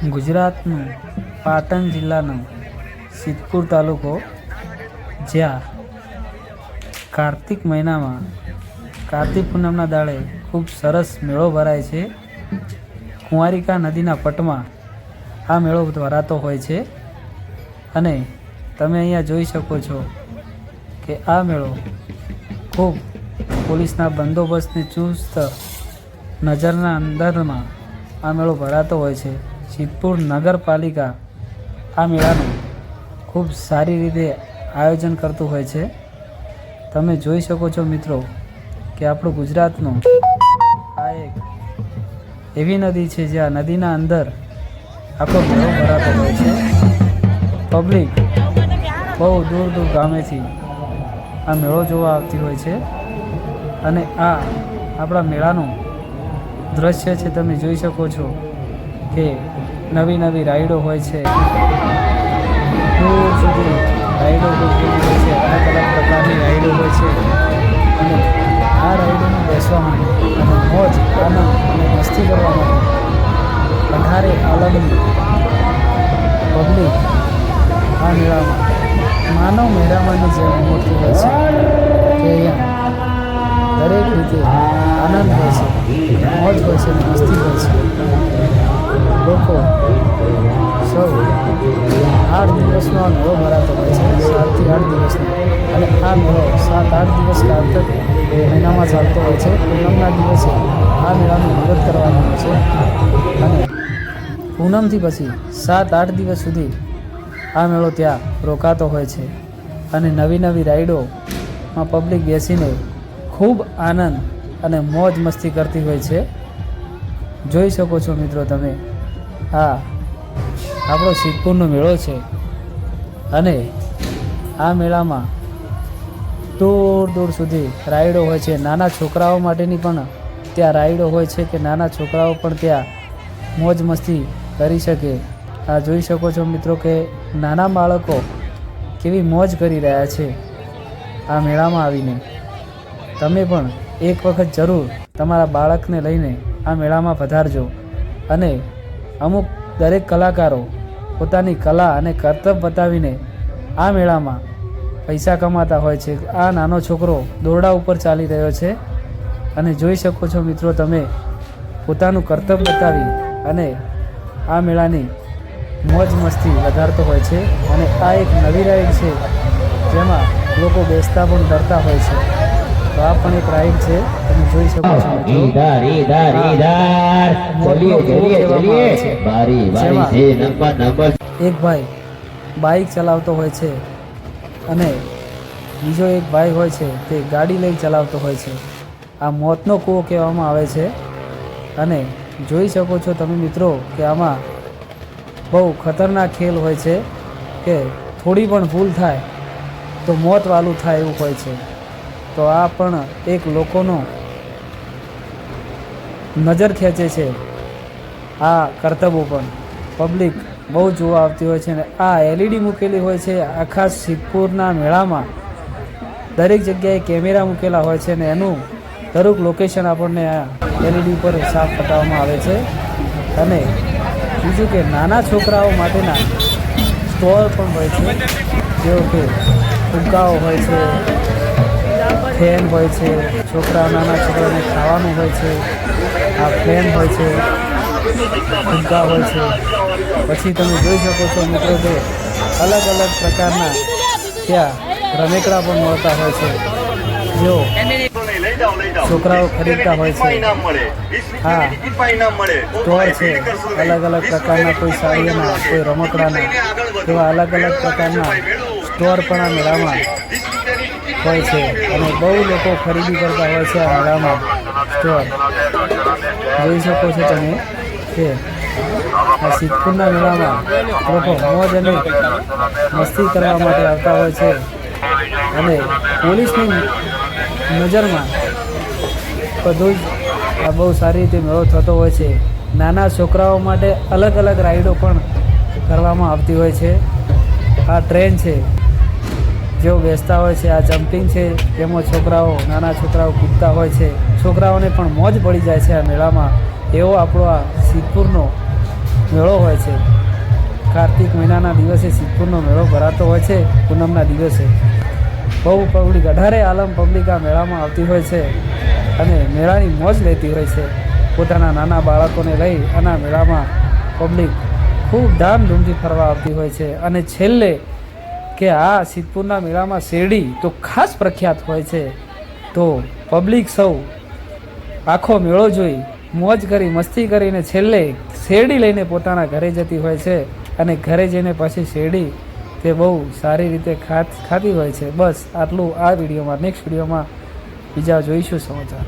ગુજરાતનું પાટણ જિલ્લાનો સિદ્ધપુર તાલુકો, જ્યાં કાર્તિક મહિનામાં કાર્તિક પૂનમના દાડે ખૂબ સરસ મેળો ભરાય છે. કુંવારિકા નદીના પટમાં આ મેળો ભરાતો હોય છે. અને તમે અહીંયા જોઈ શકો છો કે આ મેળો ખૂબ પોલીસના બંદોબસ્તની ચુસ્ત નજરના અંદરમાં આ મેળો ભરાતો હોય છે. સિદ્ધપુર નગરપાલિકા આ મેળાનું ખૂબ સારી રીતે આયોજન કરતું હોય છે. તમે જોઈ શકો છો મિત્રો કે આપણું ગુજરાતનું આ એક એવી નદી છે જ્યાં નદીના અંદર આખો મેળો ભરાતો હોય છે. પબ્લિક બહુ દૂર દૂર ગામેથી આ મેળો જોવા આવતી હોય છે અને આ આપણા મેળાનું દ્રશ્ય છે. તમે જોઈ શકો છો કે નવી નવી રાઈડો હોય છે. દૂર સુધી રાઈડો હોય છે. અલગ અલગ પ્રકારની રાઈડો હોય છે. અને આ રાઈડોમાં બેસવા માટે અને મોજ, આનંદ અને મસ્તી કરવા માટે વધારે આલમની પબ્લિક આ મેળામાં, માનવ મેળામાંની જે અનુભૂતિ હોય છે. કે અહીંયા દરેક રીતે આનંદ હોય છે, મોજ હોય છે મસ્તી હોય છે. લોકો સૌ આઠ દિવસનો આ મેળો ભરાતો હોય છે, સાતથી આઠ દિવસનો. અને આ મેળો સાત આઠ દિવસ કારતક મહિનામાં ચાલતો હોય છે. પૂનમના દિવસે આ મેળાનું મદદ કરવાનો હોય છે. અને પૂનમથી પછી સાત આઠ દિવસ સુધી આ મેળો ત્યાં રોકાતો હોય છે. અને નવી નવી રાઈડોમાં પબ્લિક બેસીને ખૂબ આનંદ અને મોજ મસ્તી કરતી હોય છે. જોઈ શકો છો મિત્રો તમે આ આપણો સિદ્ધપુરનો મેળો છે. અને આ મેળામાં દૂર દૂર સુધી રાઈડો હોય છે. નાના છોકરાઓ માટેની પણ ત્યાં રાઈડો હોય છે કે નાના છોકરાઓ પણ ત્યાં મોજ મસ્તી કરી શકે. આ જોઈ શકો છો મિત્રો કે નાના બાળકો કેવી મોજ કરી રહ્યા છે આ મેળામાં આવીને. તમે પણ એક વખત જરૂર તમારા બાળકને લઈને આ મેળામાં પધારજો. અને અમુક દરેક કલાકારો પોતાની કલા અને કરતબ બતાવીને આ મેળામાં પૈસા કમાતા હોય છે. આ નાનો છોકરો દોરડા ઉપર ચાલી રહ્યો છે અને જોઈ શકો છો મિત્રો તમે પોતાનું કરતબ બતાવી અને આ મેળાની મોજ મસ્તી વધારતો હોય છે. અને આ એક નવી રાઈડ છે જેમાં લોકો બેસતા પણ ડરતા હોય છે. તો આ પણ એક રાઈડ છે. તમે જોઈ શકો છો ઈધાર ઈધાર ઈધાર ચલીએ ચલીએ ચલીએ. બારી બારી છે નંબર નંબર. એક ભાઈ બાઇક ચલાવતો હોય છે અને બીજો એક ભાઈ હોય છે તે ગાડી લઈ ચલાવતો હોય છે. આ મોતનો કૂવો કહેવામાં આવે છે. અને જોઈ શકો છો તમે મિત્રો કે આમાં બહુ ખતરનાક ખેલ હોય છે કે થોડી પણ ભૂલ થાય તો મોતવાળું થાય એવું હોય છે. તો આ પણ એક લોકોનો નજર ખેંચે છે. આ કરતબો પણ પબ્લિક બહુ જોવા આવતી હોય છે અને આ એલઈડી મૂકેલી હોય છે. આખા સિદ્ધપુરના મેળામાં દરેક જગ્યાએ કેમેરા મૂકેલા હોય છે અને એનું દરેક લોકેશન આપણને આ એલઈડી ઉપર સાફ બતાવવામાં આવે છે. અને બીજું કે નાના છોકરાઓ માટેના સ્ટોલ પણ હોય છે. જેવો કે ફુગ્ગાઓ હોય છે ફેન હોય છે, છોકરા, નાના છોકરાને ખાવાનું હોય છે, આ ફેન હોય છે, ફુગ્ગા હોય છે. પછી તમે જોઈ શકો છો મિત્રો કે અલગ અલગ પ્રકારના ત્યાં રમેકડા પણ મળતા હોય છે. જો છોકરાઓ ખરીદતા હોય છે. હા સ્ટોર છે. અલગ અલગ પ્રકારના કોઈ સાડીઓના, કોઈ રમકડાના, એવા અલગ અલગ પ્રકારના સ્ટોર પણ આ મેળામાં હોય છે અને બહુ લોકો ખરીદી કરતા હોય છે આ મેળામાં સ્ટોર જોઈ શકો છો તમે કે આ સિદ્ધપુરના મેળામાં લોકો મોજ અને મસ્તી કરવા માટે આવતા હોય છે. અને પોલીસની નજરમાં બધું જ આ બહુ સારી રીતે મેળો થતો હોય છે. નાના છોકરાઓ માટે અલગ અલગ રાઈડો પણ કરવામાં આવતી હોય છે. આ ટ્રેન છે. જેઓ બેસતા હોય છે, આ જમ્પિંગ છે, તેમાં છોકરાઓ, નાના છોકરાઓ કૂદતા હોય છે. છોકરાઓને પણ મોજ પડી જાય છે આ મેળામાં. એવો આપણો આ સિદ્ધપુરનો મેળો હોય છે. કાર્તિક મહિનાના દિવસે સિદ્ધપુરનો મેળો ભરાતો હોય છે, પૂનમના દિવસે. બહુ પબ્લિક, અઢારે આલમ પબ્લિક આ મેળામાં આવતી હોય છે અને મેળાની મોજ લેતી હોય છે. પોતાના નાના બાળકોને લઈ અને મેળામાં પબ્લિક ખૂબ ધામધૂમથી ફરવા આવતી હોય છે અને છેલ્લે કે આ સિદ્ધપુરના મેળામાં શેરડી તો ખાસ પ્રખ્યાત હોય છે. તો પબ્લિક સૌ આખો મેળો જોઈ મોજ કરી, મસ્તી કરીને છેલ્લે શેરડી લઈને પોતાના ઘરે જતી હોય છે અને ઘરે જઈને પછી શેરડી તે બહુ સારી રીતે ખાત હોય છે. બસ આટલું આ વિડીયોમાં, નેક્સ્ટ વિડીયોમાં બીજા જોઈશું સમાચાર.